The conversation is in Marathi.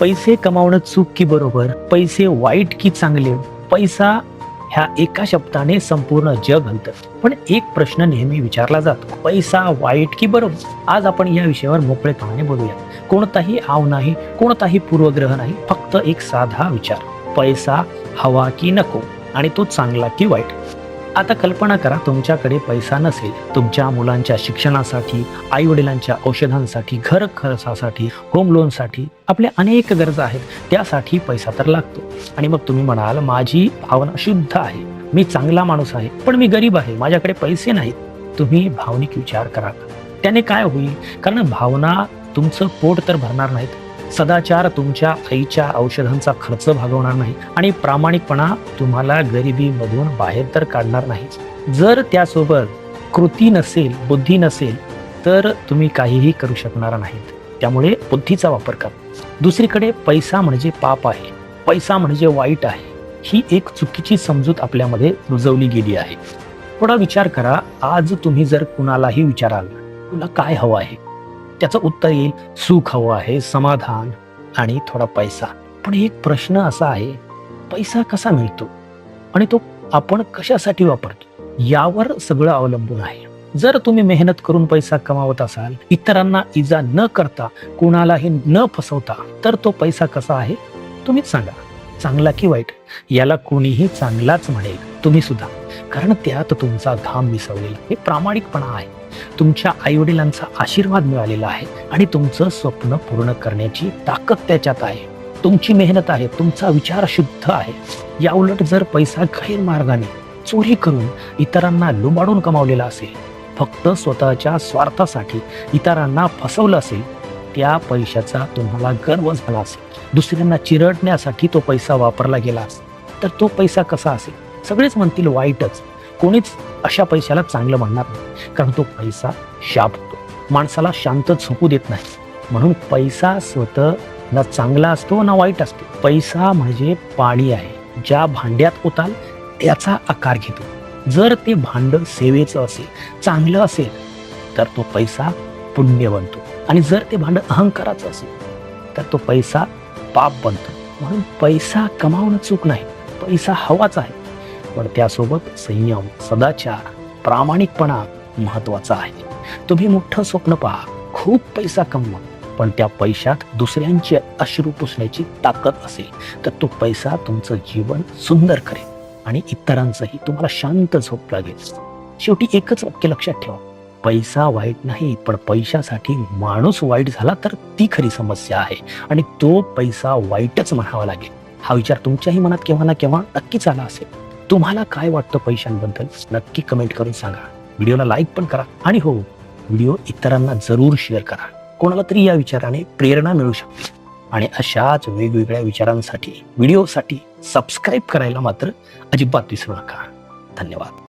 पैसे कमावणं चूक की बरोबर पैसे वाईट की चांगले पैसा ह्या एका शब्दाने संपूर्ण जग हलतं. पण एक प्रश्न नेहमी विचारला जातो पैसा वाईट की बरोबर? आज आपण या विषयावर मोकळेपणाने बोलूया कोणताही आव नाही कोणताही पूर्वग्रह नाही फक्त एक साधा विचार. पैसा हवा की नको आणि तो चांगला की वाईट. आता कल्पना करा तुमच्याकडे पैसा नसेल. तुमच्या मुलांच्या शिक्षणासाठी आई वडिलांच्या औषधांसाठी घर खर्चासाठी होम लोनसाठी आपल्या अनेक गरजा आहेत. त्यासाठी पैसा तर लागतो. आणि मग तुम्ही म्हणाल माझी भावना शुद्ध आहे. मी चांगला माणूस आहे. पण मी गरीब आहे. माझ्याकडे पैसे नाहीत. तुम्ही भावनिक विचार करा. त्याने काय होईल? कारण भावना तुमचं पोट तर भरणार नाहीत. सदाचार तुमच्या आईच्या औषधांचा खर्च भागवणार नाही आणि प्रामाणिकपणा तुम्हाला गरिबीमधून बाहेर तर काढणार नाही. जर त्यासोबत कृती नसेल बुद्धी नसेल तर तुम्ही काहीही करू शकणार नाहीत. त्यामुळे बुद्धीचा वापर करा. दुसरीकडे पैसा म्हणजे पाप आहे. पैसा म्हणजे वाईट आहे. ही एक चुकीची समजूत आपल्यामध्ये रुजवली गेली आहे. थोडा विचार करा. आज तुम्ही जर कुणालाही विचाराल तुला काय हवं आहे? त्याचं उत्तर येईल सुख हवं आहे समाधान आणि थोडा पैसा. पण एक प्रश्न असा आहे पैसा कसा मिळतो? आणि तो आपण कशासाठी वापरतो? यावर सगळं अवलंबून आहे. जर तुम्ही मेहनत करून पैसा कमावत असाल इतरांना इजा न करता कुणालाही न फसवता तर तो पैसा कसा आहे? तुम्हीच सांगा. चांगला की वाईट? याला कोणीही चांगलाच म्हणेल. तुम्ही सुद्धा. कारण त्यात तुमचा घाम मिसळलेला हे प्रामाणिकपणा आहे. तुमच्या आईवडिलांचा आशीर्वाद मिळालेला आहे आणि तुमचं स्वप्न पूर्ण करण्याची ताकद त्याच्यात आहे. तुमची मेहनत आहे तुमचा विचार शुद्ध आहे. या उलट जर पैसा गैरमार्गाने चोरी करून इतरांना लुबाडून कमावलेला असेल फक्त स्वतःच्या स्वार्थासाठी इतरांना फसवलं असेल त्या पैशाचा तुम्हाला गर्व झाला असेल. दुसऱ्यांना चिरडण्यासाठी तो पैसा वापरला गेला असेल तर तो पैसा कसा असेल? सगळेच म्हणतील वाईटच. कोणीच अशा पैशाला चांगलं म्हणणार नाही. कारण तो पैसा शाप होतो. माणसाला शांत झोपू देत नाही. म्हणून पैसा स्वतः ना चांगला असतो ना वाईट असतो. पैसा म्हणजे पाणी आहे. ज्या भांड्यात उताल त्याचा आकार घेतो. जर ते भांड सेवेचं असेल चांगलं असेल तर तो पैसा पुण्य बनतो. आणि जर ते भांड अहंकाराचं असेल तर तो पैसा पाप बनतो. म्हणून पैसा कमावणं चूक नाही. पैसा हवाच आहे. पण त्यासोबत संयम सदाचार प्रामाणिकपणा महत्त्वाचा आहे. तुम्ही मोठं स्वप्न पहा खूप पैसा कमवा पण त्या पैशात दुसऱ्यांचे अश्रू पुसण्याची ताकद असेल तर तो पैसा तुमचं जीवन सुंदर करेल आणि इतरांचंही तुम्हाला शांत झोप लागेल. शेवटी एकच वाक्य लक्षात ठेवा पैसा वाईट नाही पण पैशासाठी माणूस वाईट झाला तर ती खरी समस्या आहे आणि तो पैसा वाईटच म्हणावा लागेल. हा विचार तुमच्याही मनात केव्हा ना केव्हा नक्कीच आला असेल. तुम्हाला काय वाटतं पैशांबद्दल? नक्की कमेंट करून सांगा. व्हिडिओला लाईक पण करा आणि हो व्हिडिओ इतरांना जरूर शेअर करा. कोणाला तरी या विचाराने प्रेरणा मिळू शकते. आणि अशाच वेगवेगळ्या विचारांसाठी व्हिडिओसाठी सबस्क्राईब करायला मात्र अजिबात विसरू नका. धन्यवाद.